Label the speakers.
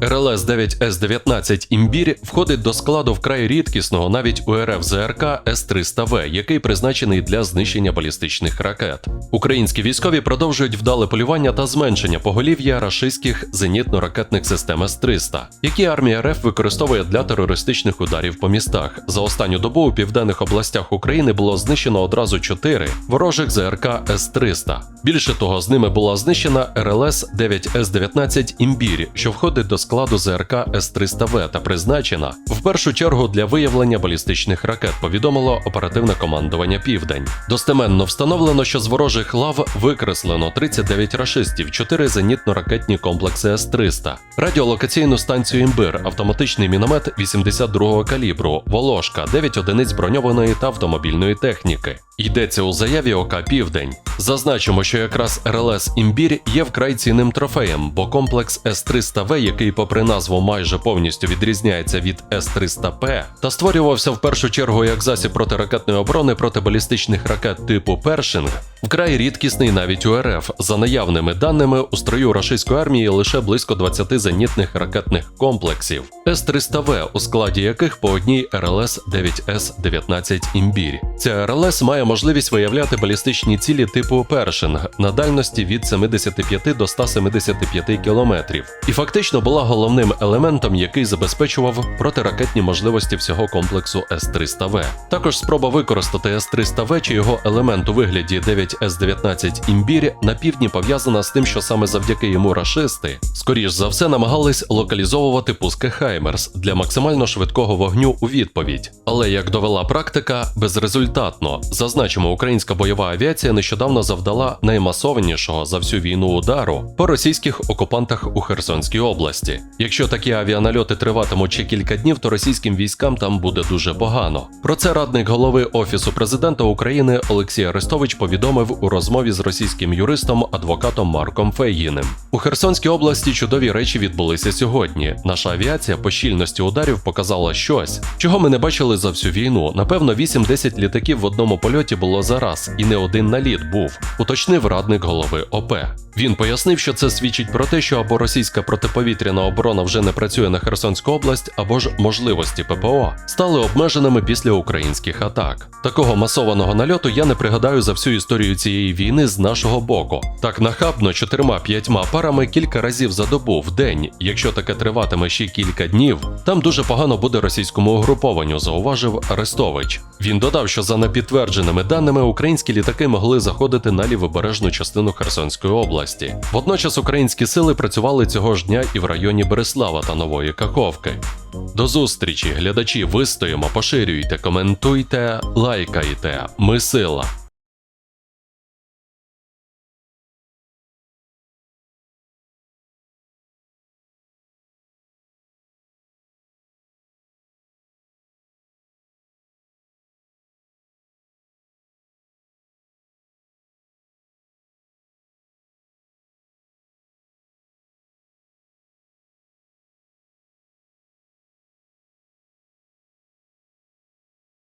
Speaker 1: РЛС 9С19 імбір входить до складу вкрай рідкісного навіть у РФ ЗРК С-300В, який призначений для знищення балістичних ракет. Українські військові продовжують вдале полювання та зменшення поголів'я рашистських зенітно-ракетних систем С-300, які армія РФ використовує для терористичних ударів по містах. За останню добу у південних областях України було знищено одразу чотири ворожих ЗРК С-300. Більше того, з ними була знищена РЛС 9С19 імбір, що входить до складу ЗРК С-300В та призначена в першу чергу для виявлення балістичних ракет, повідомило оперативне командування Південь. Достеменно встановлено, що з ворожих лав викреслено 39 рашистів, 4 зенітно-ракетні комплекси С-300, радіолокаційну станцію Імбир, автоматичний міномет 82-го калібру, Волошка, 9 одиниць броньованої та автомобільної техніки. Йдеться у заяві ОК Південь. Зазначимо, що якраз РЛС Імбір є вкрай цінним трофеєм, бо комплекс С-300В, який, попри назву, майже повністю відрізняється від С-300П, та створювався в першу чергу як засіб протиракетної оборони проти балістичних ракет типу Першинг, вкрай рідкісний навіть у РФ. За наявними даними, у строю рашистської армії лише близько 20 зенітних ракетних комплексів, С-300В, у складі яких по одній РЛС 9С-19 Імбір. Ця РЛС має можливість виявляти балістичні цілі типу Першинг на дальності від 75 до 175 кілометрів, і фактично була головним елементом, який забезпечував протиракетні можливості всього комплексу С-300В. Також спроба використати С-300В чи його елемент у вигляді 9С-19 імбір на півдні пов'язана з тим, що саме завдяки йому рашисти, скоріш за все, намагались локалізовувати пуски Хаймерс для максимально швидкого вогню у відповідь. Але як довела практика, безрезультатно. Зазначимо, українська бойова авіація нещодавно завдала наймасованішого за всю війну удару по російських окупантах у Херсонській області. Якщо такі авіанальоти триватимуть ще кілька днів, то російським військам там буде дуже погано. Про це радник голови Офісу президента України Олексій Арестович повідомив у розмові з російським юристом адвокатом Марком Фейгіним. У Херсонській області чудові речі відбулися сьогодні. Наша авіація по щільності ударів показала щось, чого ми не бачили за всю війну. Напевно, 8-10 літаків в одному польоті було зараз, і не один наліт був, уточнив радник голови ОП. Він пояснив, що це свідчить про те, що або російська протиповітряна оборона вже не працює на Херсонську область, або ж можливості ППО стали обмеженими після українських атак. Такого масованого нальоту я не пригадаю за всю історію цієї війни з нашого боку. Так нахабно чотирма-п'ятьма парами кілька разів за добу в день. Якщо таке триватиме ще кілька днів, там дуже погано буде російському угрупованню, зауважив Арестович. Він додав, за непідтвердженими даними українські літаки могли заходити на лівобережну частину Херсонської області. Водночас українські сили працювали цього ж дня і в районі Береслава та Нової Каховки. До зустрічі, глядачі, вистоїмо, поширюйте, коментуйте, лайкайте. Ми сила.